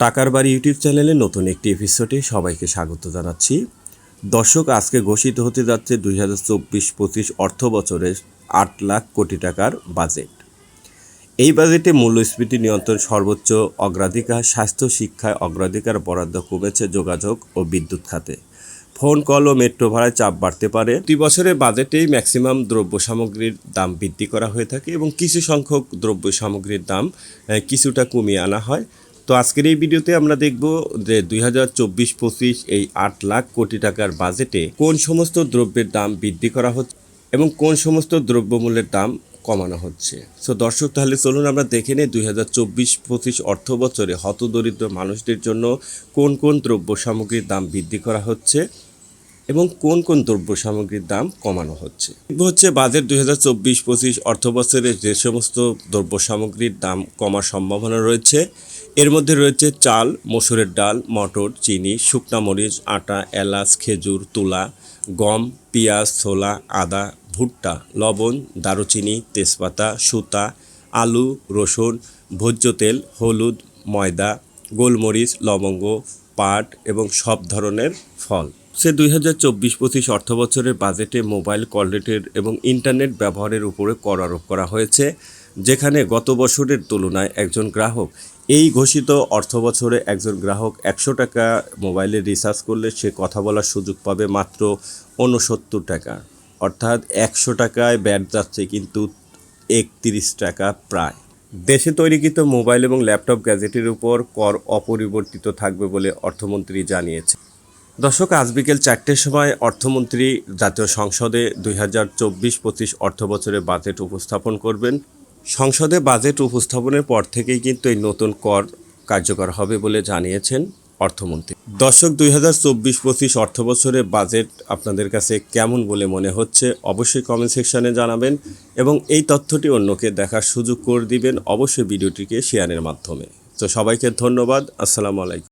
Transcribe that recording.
টাকার বাড়ি ইউটিউব চ্যানেলে নতুন একটি এপিসোডে সবাইকে স্বাগত জানাচ্ছি। দর্শক, আজকে ঘোষিত হতে যাচ্ছে দুই হাজার চব্বিশ পঁচিশ অর্থ বছরের আট লাখ কোটি টাকার বাজেট এই বাজেটে মূল্যস্ফীতি নিয়ন্ত্রণ সর্বোচ্চ অগ্রাধিকার, স্বাস্থ্য শিক্ষায় অগ্রাধিকার বরাদ্দ কমেছে যোগাযোগ ও বিদ্যুৎ খাতে। ফোন, কল ও মেট্রো ভাড়ায় চাপ বাড়তে পারে। প্রতি বছরের বাজেটেই ম্যাক্সিমাম দ্রব্য সামগ্রীর দাম বৃদ্ধি করা হয়ে থাকে এবং কিছু সংখ্যক দ্রব্য সামগ্রীর দাম কিছুটা কমিয়ে আনা হয়। তো আজকের এই ভিডিওতে আমরা দেখব যে দুই হাজার চব্বিশ পঁচিশ এই আট লাখ কোটি টাকার বাজেটে কোন সমস্ত দ্রব্যের দাম বৃদ্ধি করা হচ্ছে এবং কোন সমস্ত দ্রব্যমূল্যের দাম কমানো হচ্ছে। সো দর্শক, তাহলে চলুন আমরা দেখে নিই দুই হাজার চব্বিশ পঁচিশ অর্থ বছরে হতদরিদ্র মানুষদের জন্য কোন কোন দ্রব্য সামগ্রীর দাম বৃদ্ধি করা হচ্ছে এবং কোন কোন দ্রব্য সামগ্রীর দাম কমানো হচ্ছে। হচ্ছে বাজেট দুই হাজার চব্বিশ পঁচিশ অর্থ বছরে যে সমস্ত দ্রব্য সামগ্রীর দাম কমার সম্ভাবনা রয়েছে। এর মধ্যে রয়েছে চাল, মসুরের ডাল, মটর, চিনি, শুকনা মরিচ, আটা, এলাচ, খেজুর, তুলা, গম, পেঁয়াজ, ছোলা, আদা, ভুট্টা, লবণ, দারুচিনি, তেজপাতা, সুতা, আলু, রসুন, ভোজ্য তেল, হলুদ, ময়দা, গোলমরিচ, লবঙ্গ, পাট এবং সব ধরনের ফল। সে দুই হাজার চব্বিশ পঁচিশ অর্থ বছরের বাজেটে মোবাইল কল রেটের এবং ইন্টারনেট ব্যবহারের উপরে কর আরোপ করা হয়েছে। যেখানে গত বছরের তুলনায় একজন গ্রাহক, এই ঘোষিত অর্থ বছরে একজন গ্রাহক একশো টাকা মোবাইলে রিচার্জ করলে সে কথা বলার সুযোগ পাবে মাত্র ঊনসত্তর টাকা। অর্থাৎ একশো টাকায় ব্যাট যাচ্ছে কিন্তু একত্রিশ টাকা প্রায়। দেশে তৈরিকৃত মোবাইল এবং ল্যাপটপ গ্যাজেটের উপর কর অপরিবর্তিত থাকবে বলে অর্থমন্ত্রী জানিয়েছে। দর্শক, আজ বিকেল চারটের সময় অর্থমন্ত্রী জাতীয় সংসদে দুই হাজার চব্বিশ পঁচিশ অর্থ বছরের বাজেট উপস্থাপন করবেন। সংসদে বাজেট উপস্থাপনের পর থেকেই কিন্তু এই নতুন কর কার্যকর হবে বলে জানিয়েছেন অর্থমন্ত্রী। দর্শক দুই হাজার চব্বিশ পঁচিশ অর্থ বছরের বাজেট আপনাদের কাছে কেমন বলে মনে হচ্ছে অবশ্যই কমেন্ট সেকশনে জানাবেন এবং এই তথ্যটি অন্যকে দেখার সুযোগ করে দিবেন অবশ্যই ভিডিওটিকে শেয়ারের মাধ্যমে। তো সবাইকে ধন্যবাদ, আসসালামু আলাইকুম।